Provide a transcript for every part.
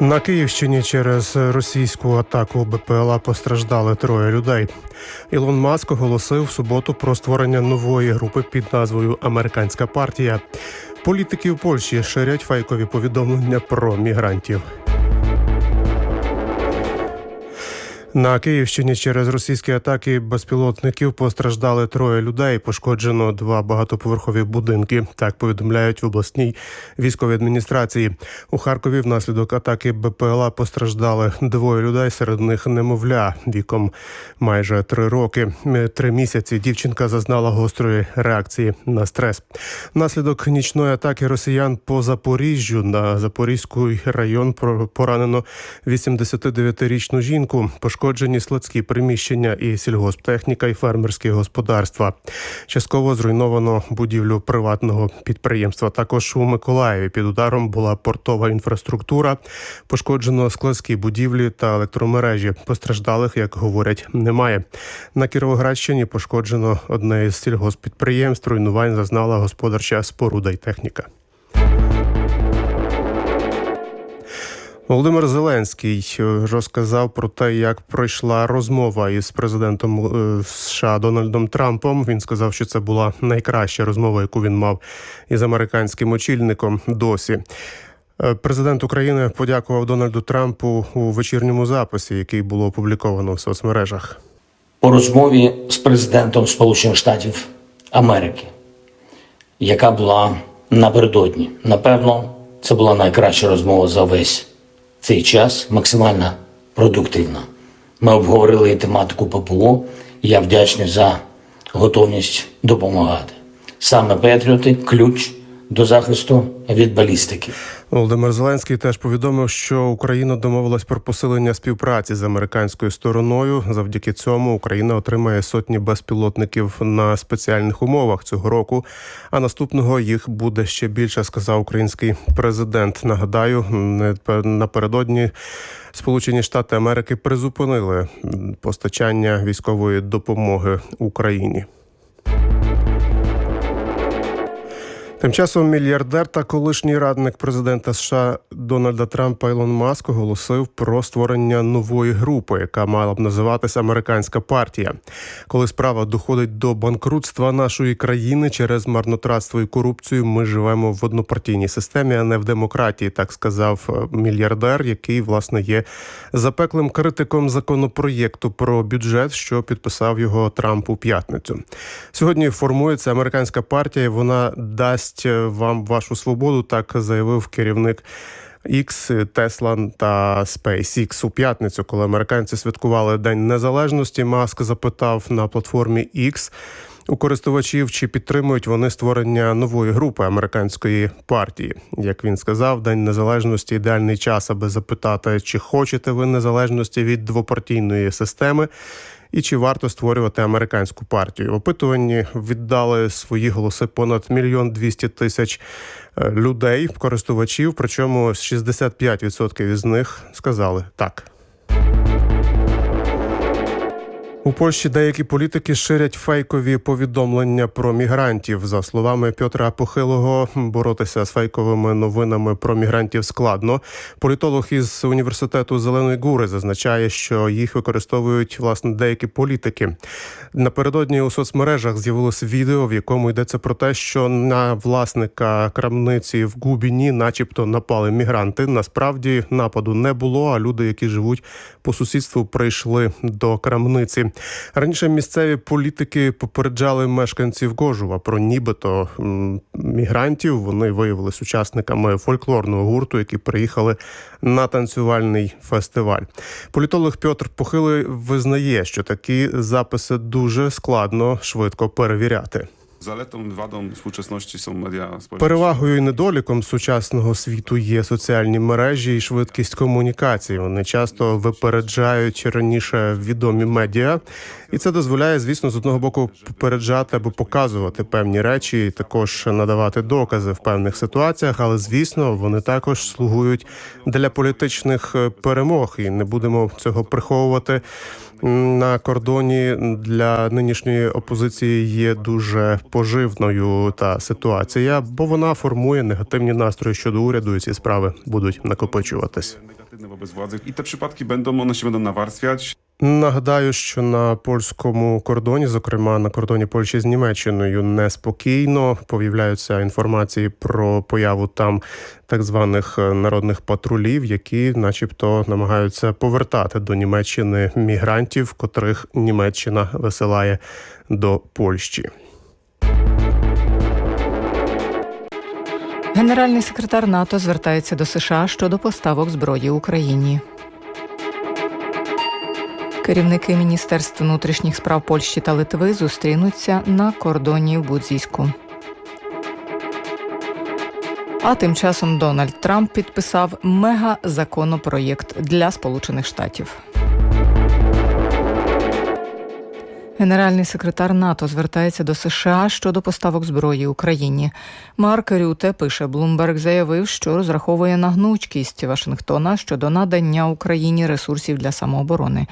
На Київщині через російську атаку БПЛА постраждали троє людей. Ілон Маск оголосив в суботу про створення нової групи під назвою Американська партія. Політики в Польщі ширять фейкові повідомлення про мігрантів. На Київщині через російські атаки безпілотників постраждали троє людей. Пошкоджено два багатоповерхові будинки. Так повідомляють в обласній військовій адміністрації. У Харкові внаслідок атаки БПЛА постраждали двоє людей. Серед них немовля віком майже три роки. Три місяці дівчинка зазнала гострої реакції на стрес. Внаслідок нічної атаки росіян по Запоріжжю на Запорізький район поранено 89-річну жінку. Пошкоджені складські приміщення і сільгосптехніка, і фермерські господарства. Частково зруйновано будівлю приватного підприємства. Також у Миколаєві під ударом була портова інфраструктура. Пошкоджено складські будівлі та електромережі. Постраждалих, як говорять, немає. На Кіровоградщині пошкоджено одне із сільгоспідприємств. Руйнувань зазнала господарча споруда й техніка. Володимир Зеленський е, розказав про те, як пройшла розмова із президентом е, США Дональдом Трампом. Він сказав, що це була найкраща розмова, яку він мав із американським очільником досі. Е, Президент України подякував Дональду Трампу у вечірньому записі, який було опубліковано в соцмережах. по розмові з президентом Сполучених Штатів Америки, яка була напередодні. Напевно, це була найкраща розмова за весь цей час, максимально продуктивна. Ми обговорили тематику ППО. і Я вдячний за готовність допомагати. Саме Петріоти ключ до захисту від балістики. Володимир Зеленський теж повідомив, що Україна домовилась про посилення співпраці з американською стороною. Завдяки цьому Україна отримає сотні безпілотників на спеціальних умовах цього року. А наступного їх буде ще більше, сказав український президент. Нагадаю, напередодні Сполучені Штати Америки призупинили постачання військової допомоги Україні. Тим часом мільярдер та колишній радник президента США Дональда Трампа Ілон Маск оголосив про створення нової групи, яка мала б називатися Американська партія. Коли справа доходить до банкрутства нашої країни через марнотратство і корупцію, ми живемо в однопартійній системі, а не в демократії, так сказав е, мільярдер, який власне є запеклим критиком законопроєкту про бюджет, що підписав його Трамп у п'ятницю. Сьогодні формується американська партія. Вона дасть е, вам вашу свободу, так заявив керівник. X, Tesla та SpaceX у п'ятницю, коли американці святкували День Незалежності, Маск запитав на платформі X у користувачів, чи підтримують вони створення нової групи американської партії. Як він сказав, День Незалежності ідеальний час, аби запитати, чи хочете ви незалежності від двопартійної системи. І чи варто створювати американську партію? В опитуванні віддали свої голоси понад мільйон двісті тисяч е, людей, користувачів. Причому 65% із них сказали так. У Польщі деякі політики ширять фейкові повідомлення про мігрантів. За словами Петра Похилого, боротися з фейковими новинами про мігрантів складно. Політолог із університету Зеленої Гури зазначає, що їх використовують власне деякі політики. Напередодні у соцмережах з'явилось відео, в якому йдеться про те, що на власника крамниці в Губіні, начебто, напали мігранти. Насправді нападу не було. А люди, які живуть по сусідству, прийшли до крамниці. Раніше місцеві політики попереджали мешканців Гожува про нібито мігрантів. Вони виявилися учасниками фольклорного гурту, які приїхали на танцювальний фестиваль. Політолог Петр Похилий визнає, що такі записи дуже складно швидко перевіряти. Zaletą, wadą współczesności są społecznościowe. Перевагою і недоліком сучасного світу є соціальні мережі і швидкість комунікації. Вони часто випереджають раніше відомі медіа, і це дозволяє, звісно, з одного боку попереджати або показувати певні речі, і також надавати докази в певних ситуаціях. Але звісно, вони також слугують для політичних е, перемог, і не будемо цього приховувати. На кордоні для нинішньої опозиції є дуже поживною та ситуація, бо вона формує негативні настрої щодо уряду, і ці справи будуть накопичуватись. Negatywne wobec władzy. I te przypadki będą, one się będą nawarstwiać. Нагадаю, що на польському кордоні, зокрема на кордоні Польщі з Німеччиною, неспокійно появляються інформації про появу там так званих е, народних патрулів, які, начебто, намагаються повертати до Німеччини мігрантів, котрих Німеччина висилає до Польщі. Генеральний секретар НАТО звертається до США щодо поставок зброї Україні. Керівники Міністерств внутрішніх справ Польщі та Литви зустрінуться на кордоні в Будзійську. А тим часом Дональд Трамп підписав мега-законопроєкт для Сполучених Штатів. Генеральний секретар НАТО звертається до США щодо поставок зброї Україні. Марк Рюте пише, Блумберг заявив, що розраховує на гнучкість Вашингтона щодо надання Україні ресурсів для самооборони.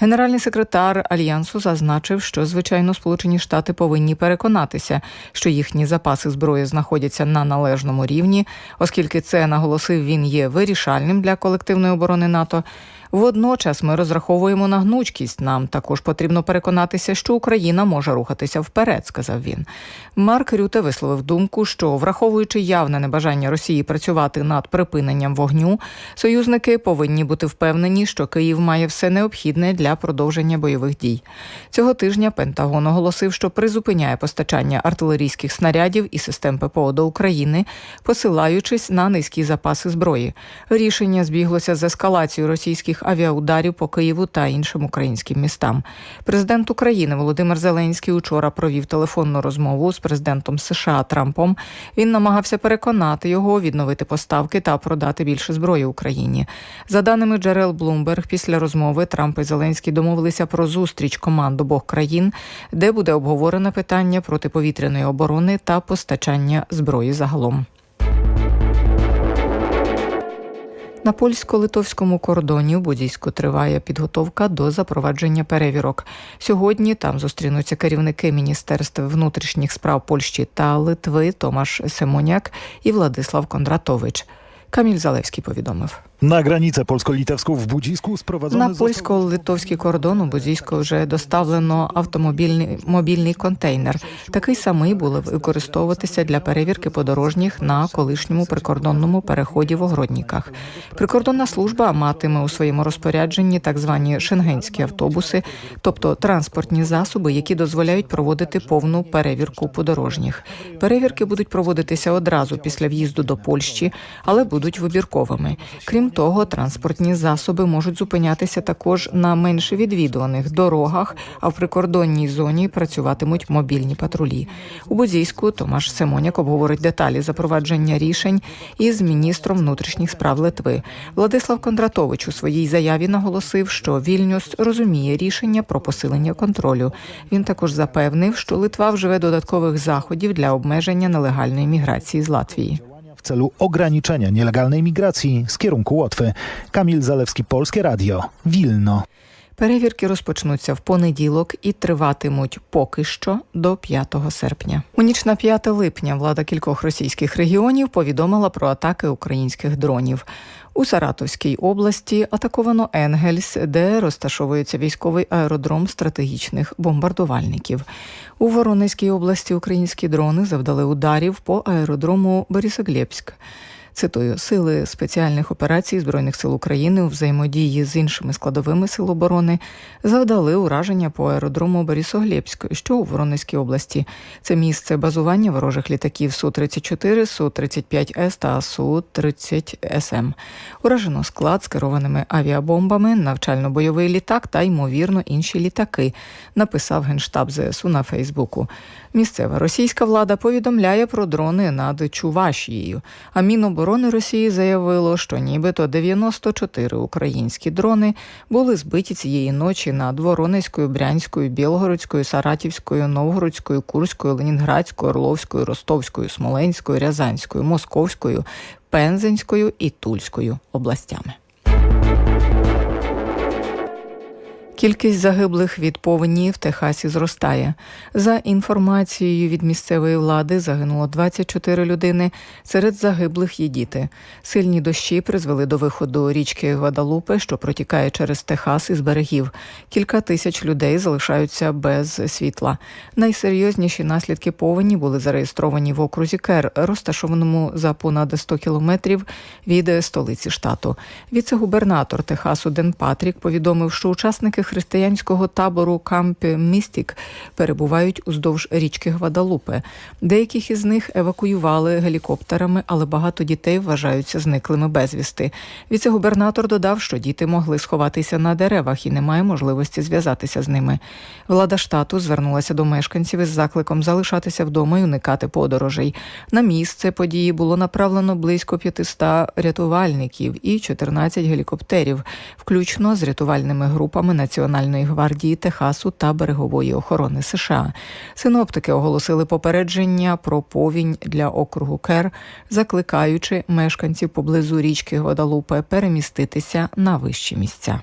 Генеральний секретар альянсу зазначив, що звичайно Сполучені Штати повинні переконатися, що їхні запаси зброї знаходяться на належному рівні, оскільки це наголосив він є вирішальним для колективної оборони НАТО. Водночас ми розраховуємо на гнучкість. Нам також потрібно переконатися, що Україна може рухатися вперед, сказав він. Марк Рюте висловив думку, що враховуючи явне небажання Росії працювати над припиненням вогню, союзники повинні бути впевнені, що Київ має все необхідне для продовження бойових дій. Цього тижня Пентагон оголосив, що призупиняє постачання артилерійських снарядів і систем ППО до України, посилаючись на низькі запаси зброї. Рішення збіглося з ескалацією російських авіаударів по Києву та іншим українським містам. Президент України Володимир Зеленський учора провів телефонну розмову з президентом США Трампом. Він намагався переконати його відновити поставки та продати більше зброї Україні. За даними джерел Bloomberg, після розмови Трамп і Зеленський домовилися про зустріч команд обох країн, де буде обговорено питання протиповітряної оборони та постачання зброї загалом. На польсько-литовському кордоні у Будійську триває підготовка до запровадження перевірок. Сьогодні там зустрінуться керівники міністерств внутрішніх справ Польщі та Литви Томаш Семоняк і Владислав Кондратович. Каміль Залевський повідомив. Na granicę polsko-litewską w Budzisku sprowadzony На польсько-литовський кордон у Будзійську вже доставлено автомобільний мобільний контейнер. Такий самий буде використовуватися для перевірки подорожніх на колишньому прикордонному переході в Огородніках. Прикордонна служба матиме у своєму розпорядженні так звані шенгенські автобуси, тобто транспортні засоби, які дозволяють проводити повну перевірку подорожніх. Перевірки будуть проводитися одразу після в'їзду до Польщі, але будуть вибірковими. Крім того, транспортні засоби можуть зупинятися також на менше відвідуваних дорогах, а в прикордонній зоні працюватимуть мобільні патрулі. У Будзійську Томаш Семоняк обговорить деталі запровадження рішень із міністром внутрішніх справ Литви. Владислав Кондратович у своїй заяві наголосив, що Вільнюс розуміє рішення про посилення контролю. Він також запевнив, що Литва вживе додаткових заходів для обмеження нелегальної міграції з Латвії. Celu ograniczenia nielegalnej migracji z kierunku Łotwy. Kamil Zalewski, Polskie Radio, Wilno. Перевірки розпочнуться в понеділок і триватимуть поки що до 5 серпня. У ніч на 5 липня влада кількох російських регіонів повідомила про атаки українських дронів. У Саратовській області атаковано Енгельс, де розташовується військовий аеродром стратегічних бомбардувальників. У Воронезькій області українські дрони завдали ударів по аеродрому Борисоглєбськ. Цитую, сили спеціальних операцій Збройних сил України у взаємодії з іншими складовими сил оборони завдали ураження по аеродрому Борисоглєбськ, що у Воронезькій області. Це місце базування ворожих літаків Су-34, Су-35С та Су-30СМ. Уражено склад з керованими авіабомбами, навчально-бойовий літак та ймовірно інші літаки. Написав генштаб ЗСУ на Фейсбуку. Місцева російська влада повідомляє про дрони над Чувашією. А Міноборони Росії заявило, що нібито 94 українські дрони були збиті цієї ночі над Воронезькою, Брянською, Білгородською, Саратівською, Новгородською, Курською, Ленінградською, Орловською, Ростовською, Смоленською, Рязанською, Московською, Пензенською і Тульською областями. Кількість загиблих від повені в Техасі зростає. За інформацією від місцевої влади загинуло 24 людини. Серед загиблих є діти. Сильні дощі призвели до виходу річки Гвадалупе, що протікає через Техас із берегів. Кілька тисяч людей залишаються без світла. Найсерйозніші наслідки повені були зареєстровані в окрузі Кер, розташованому за понад 100 кілометрів від столиці штату. Віце-губернатор Техасу Ден Патрік повідомив, що учасники християнського табору Камп Містік перебувають уздовж річки Гвадалупе. Деяких із них евакуювали гелікоптерами, але багато дітей вважаються зниклими безвісти. Віце-губернатор додав, що діти могли сховатися на деревах і немає можливості зв'язатися з ними. Влада штату звернулася до мешканців із закликом залишатися вдома і уникати подорожей. На місце події було направлено близько 500 рятувальників і 14 гелікоптерів, включно з рятувальними групами Національної гвардії Техасу та берегової охорони США. Синоптики оголосили попередження про повінь для округу Кер, закликаючи мешканців поблизу річки Гвадалупе переміститися на вищі місця.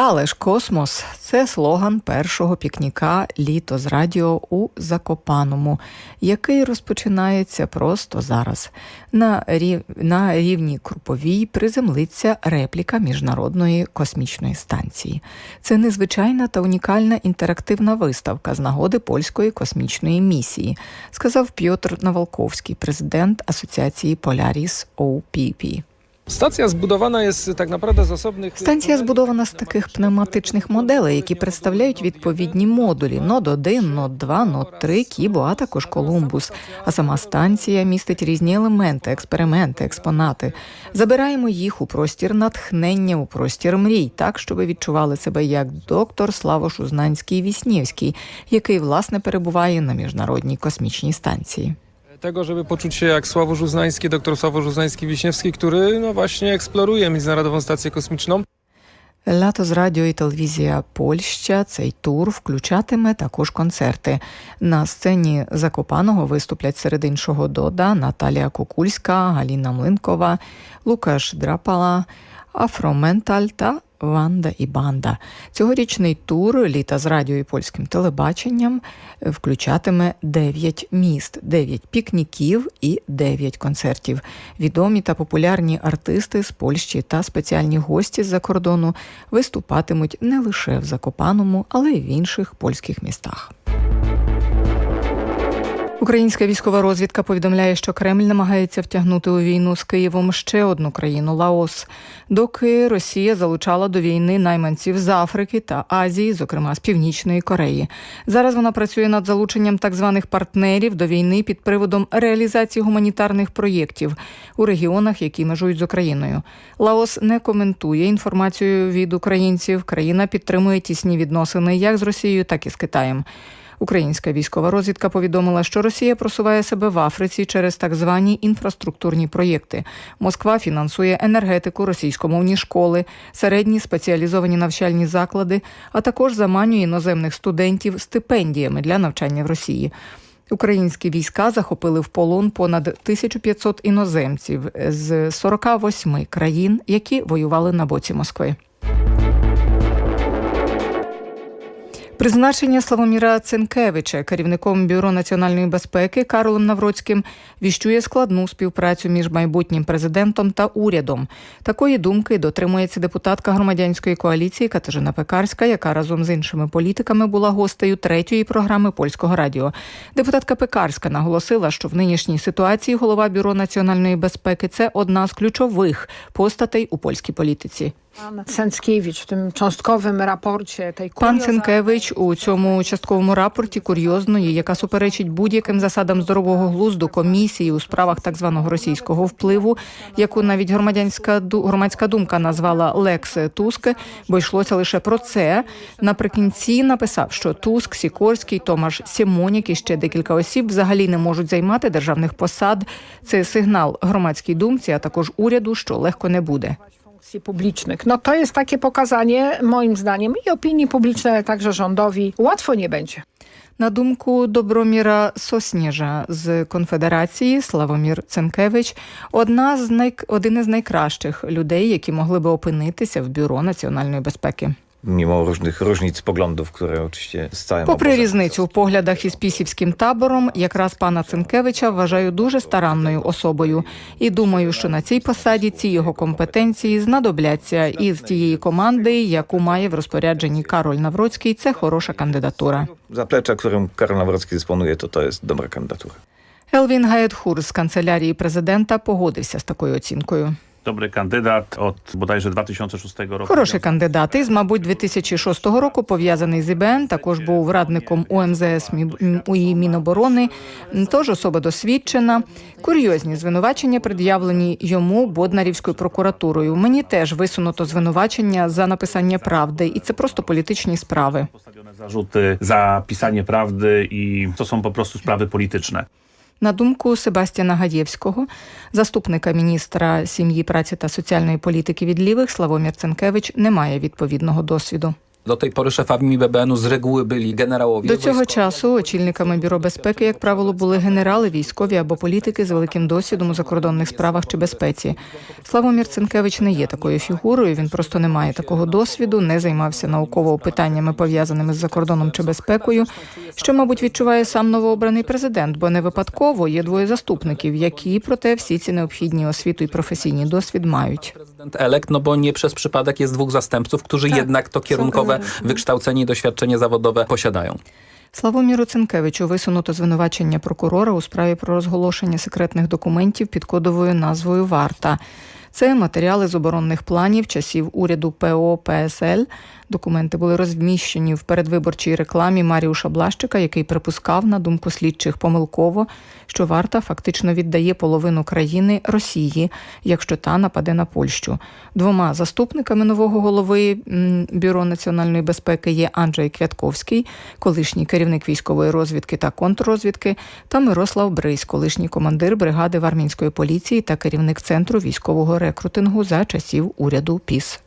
Але ж космос це слоган першого пікніка Літо з радіо у Закопаному, який розпочинається просто зараз. На, рів... на рівні Круповій приземлиться репліка міжнародної космічної станції. Це незвичайна та унікальна інтерактивна виставка з нагоди польської космічної місії, сказав Пьотр Навалковський, президент Асоціації Polaris OPP. Stacja zbudowana jest tak naprawdę z osobnych. Станція збудована з таких пневматичних моделей, які представляють відповідні модулі: нод 1, нод 2, нод 3, кібо, а також колумбус. А сама станція містить різні елементи, експерименти, експонати. Забираємо їх у простір натхнення, у простір мрій, так щоб відчували себе як доктор Славош Узнанський Віснівський, який власне перебуває на міжнародній космічній станції. Tego, żeby poczuć się jak Sławomir Uznański, doktor Sławomir Uznański-Wiśniewski, który no właśnie eksploruje Międzynarodową Stację Kosmiczną. Лято з радіо і телевізія Польща. Цей тур включатиме також концерти. На сцені Закопаного виступлять серед іншого Дода, Наталія Кукульська, Галіна Млинкова, Лукаш Драпала, Афроменталь та Ванда і банда. Цьогорічний тур літа з радіо і польським телебаченням включатиме 9 міст, 9 пікніків і 9 концертів. Відомі та популярні артисти з Польщі та спеціальні гості з-за кордону виступатимуть не лише в Закопаному, але й в інших польських містах. Українська військова розвідка повідомляє, що Кремль намагається втягнути у війну з Києвом ще одну країну Лаос, доки Росія залучала до війни найманців з Африки та Азії, зокрема з Північної Кореї. Зараз вона працює над залученням так званих партнерів до війни під приводом реалізації гуманітарних проєктів у регіонах, які межують з Україною. Лаос не коментує інформацію від українців. Країна підтримує тісні відносини як з Росією, так і з Китаєм. Українська військова розвідка повідомила, що Росія просуває себе в Африці через так звані інфраструктурні проєкти. Москва фінансує енергетику, російськомовні школи, середні спеціалізовані навчальні заклади, а також заманює іноземних студентів стипендіями для навчання в Росії. Українські війська захопили в полон понад 1500 іноземців з 48 країн, які воювали на боці Москви. Призначення Славоміра Ценкевича керівником бюро національної безпеки Карлом Навроцьким віщує складну співпрацю між майбутнім президентом та урядом. Такої думки дотримується депутатка громадянської коаліції Катерина Пекарська, яка разом з іншими політиками була гостею третьої програми польського радіо. Депутатка Пекарська наголосила, що в нинішній ситуації голова бюро національної безпеки це одна з ключових постатей у польській політиці. Cęckiewicz w tym cząstkowym raporcie tej Пан kuriozalnej- у цьому частковому рапорті курйозної, яка суперечить будь-яким засадам здорового глузду комісії у справах так званого російського впливу, яку навіть громадянська громадська думка назвала Лекс Туск, бо йшлося лише про це. Наприкінці написав, що Туск, Сікорський, Томаш Сімонік і ще декілька осіб взагалі не можуть займати державних посад. Це сигнал громадській думці, а також уряду, що легко не буде. Relacji publicznych. No to jest takie pokazanie, moim zdaniem, i opinii publicznej, ale także rządowi. Łatwo nie będzie. На думку Доброміра Сосніжа з Конфедерації Славомір Ценкевич, одна з най... один із найкращих людей, які могли би опинитися в бюро національної безпеки. Mimo różnych różnic poglądów, które oczywiście z całym Попри різницю в поглядах із пісівським табором, якраз пана Цинкевича вважаю дуже старанною особою і думаю, що на цій посаді ці його компетенції знадобляться і з тієї команди, яку має в розпорядженні Кароль Навроцький, це хороша кандидатура. Zaplecze, którym Karol Nawrocki dysponuje, to to jest dobra kandydatura. Елвін Гаєтхур з канцелярії президента погодився з такою оцінкою. Dobry kandydat od bodajże 2006 roku. Хороший кандидат із, мабуть, 2006 року пов'язаний з ІБН, також був радником УМЗС УІ Міноборони, тож особа досвідчена. Курйозні звинувачення пред'явлені йому Боднарівською прокуратурою. Мені теж висунуто звинувачення за написання правди, і це просто політичні справи. Postawione zarzuty za pisanie prawdy i to są po prostu sprawy polityczne. На думку Себастьяна Гаєвського, заступника міністра сім'ї, праці та соціальної політики від лівих, Славомір Ценкевич не має відповідного досвіду. Do tej pory szefami BBN-u z reguły byli generałowie. До цього часу очільниками бюро безпеки, як правило, були генерали, військові або політики з великим досвідом у закордонних справах чи безпеці. Славомір Цинкевич не є такою фігурою. Він просто не має такого досвіду, не займався науково питаннями пов'язаними з закордоном чи безпекою. Що, мабуть, відчуває сам новообраний президент, бо не випадково є двоє заступників, які проте всі ці необхідні освіту і професійний досвід мають. Prezydent elekt, no bo nie przez przypadek jest dwóch zastępców, którzy jednak to kierunkowe wykształcenie i doświadczenie zawodowe posiadają. Славоміру Цинкевичу висунуто звинувачення прокурора у справі про розголошення секретних документів під кодовою назвою Варта. Це матеріали з оборонних планів часів уряду ПО ПСЛ. Документи були розміщені в передвиборчій рекламі Маріуша Блащика, який припускав, на думку слідчих, помилково, що варта фактично віддає половину країни Росії, якщо та нападе на Польщу. Двома заступниками нового голови Бюро національної безпеки є Анджей Квятковський, колишній керівник військової розвідки та контррозвідки, та Мирослав Брись, колишній командир бригади вармінської поліції та керівник центру військового рекрутингу за часів уряду ПІС.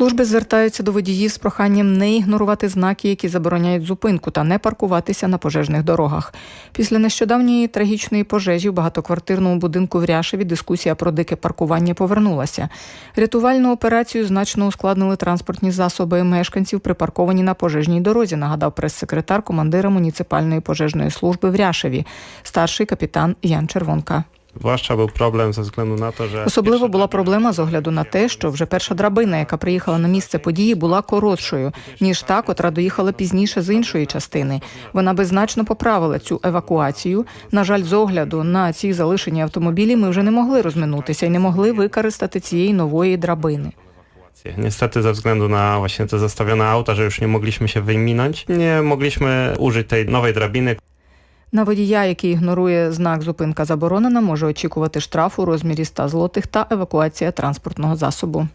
Служби звертаються до водіїв з проханням не ігнорувати знаки, які забороняють зупинку, та не паркуватися на пожежних дорогах. Після нещодавньої трагічної пожежі в багатоквартирному будинку в Ряшеві дискусія про дике паркування повернулася. Рятувальну операцію значно ускладнили транспортні засоби мешканців, припарковані на пожежній дорозі, нагадав прес-секретар командира муніципальної пожежної служби в Ряшеві, старший капітан Ян Червонка. Zwłaszcza był problem ze względu na to, że Особливо була проблема з огляду на те, що вже перша драбина, яка приїхала на місце події, була коротшою ніж та, котра доїхала пізніше з іншої частини. Вона би значно поправила цю евакуацію. На жаль, з огляду на ці залишені автомобілі ми вже не могли розминутися і не могли використати цієї нової драбини. niestety ze względu na właśnie te zastawione auta, że już nie mogliśmy się wyminąć, nie mogliśmy użyć tej nowej drabiny, На водія, який ігнорує знак зупинка заборонена, може очікувати штраф у розмірі 100 злотих та евакуація транспортного засобу.